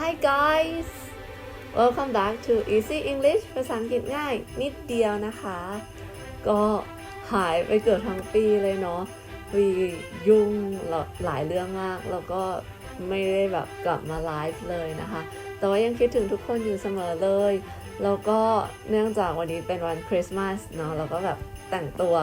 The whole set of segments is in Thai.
Hi guys Welcome back to Easy English ภาษาอังกฤษง่ายนิดเดียวนะคะ ก็หายไปเกือบทั้งปีเลยเนาะวียุ่งหลายเรื่องมาก แล้วก็ไม่ได้แบบกลับมาไลฟ์เลยนะคะ แต่ว่ายังคิดถึงทุกคนอยู่เสมอเลย แล้วก็เนื่องจากวันนี้เป็นวันคริสต์มาสเนาะแล้วก็แบบแต่งตัว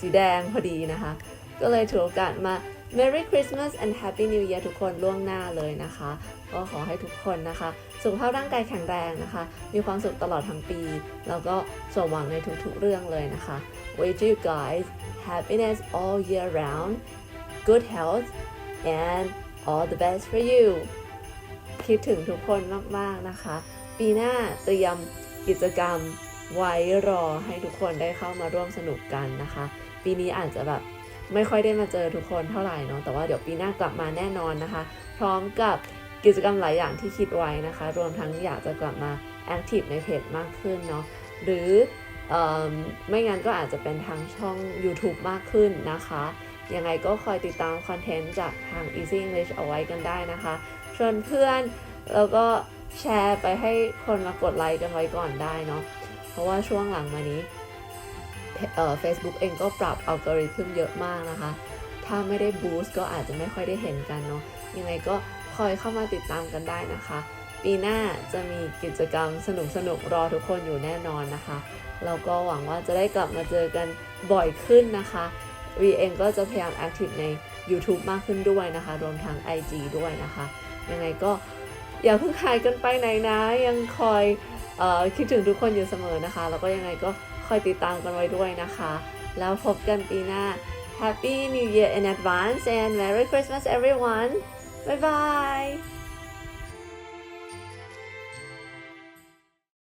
สีแดงพอดีนะคะ ก็เลยถือโอกาสมา Merry Christmas and Happy New Year ทุกคนล่วงหน้าเลยนะคะ ก็ขอให้ทุกคนนะคะ สุขภาพร่างกายแข็งแรงนะคะ มีความสุขตลอดทั้งปี แล้วก็สมหวังในทุกๆเรื่องเลยนะคะ Wish you guys happiness all year round good health and all the best for you คิดถึงทุกคนมากๆนะคะ ปีหน้าเตรียมกิจกรรมไว้รอให้ทุกคนได้เข้ามาร่วมสนุกกันนะคะ ปีนี้อาจจะแบบ ไม่ค่อยได้มาเจอทุกคนเท่าไหร่เนาะแต่ว่าเดี๋ยวปีหน้ากลับมาแน่นอนนะคะ พร้อมกับกิจกรรมหลายอย่างที่คิดไว้นะคะ รวมทั้งอยากจะกลับมาแอคทีฟในเพจมากขึ้นเนาะหรืออไม่งั้นก็อาจจะเป็นทางช่อง YouTube มากขึ้นนะคะ ยังไงก็คอยติดตามคอนเทนต์จากทาง Easy English เอาไว้กันได้นะคะชวนเพื่อนแล้วก็แชร์ไปให้คนมากดไลค์กันไว้ก่อนได้เนาะเพราะว่าช่วงหลังมานี้ เอ่อ Facebook เองก็ปรับอัลกอริทึมเยอะมากนะคะ ถ้าไม่ได้บูสต์ก็อาจจะไม่ค่อยได้เห็นกันเนาะยังไงก็คอยเข้ามาติดตามกันได้นะคะ ปีหน้าจะมีกิจกรรมสนุกๆรอทุกคนอยู่แน่นอนนะคะแล้วก็หวังว่าจะได้กลับมาเจอกันบ่อยขึ้นนะคะวีเองก็จะพยายามแอคทีฟใน YouTube มากขึ้นด้วยนะคะ รวมทั้ง IG ด้วยนะคะ ยังไงก็อย่าเพิ่งหายกันไปไหนนะ ยังคอยออคิดถึงทุกคนอยู่เสมอนะคะ แล้วก็ยังไงก็ คอยติดตามกันไว้ด้วยนะคะ แล้วพบกันปีหน้า Happy New Year in advance and Merry Christmas everyone Bye bye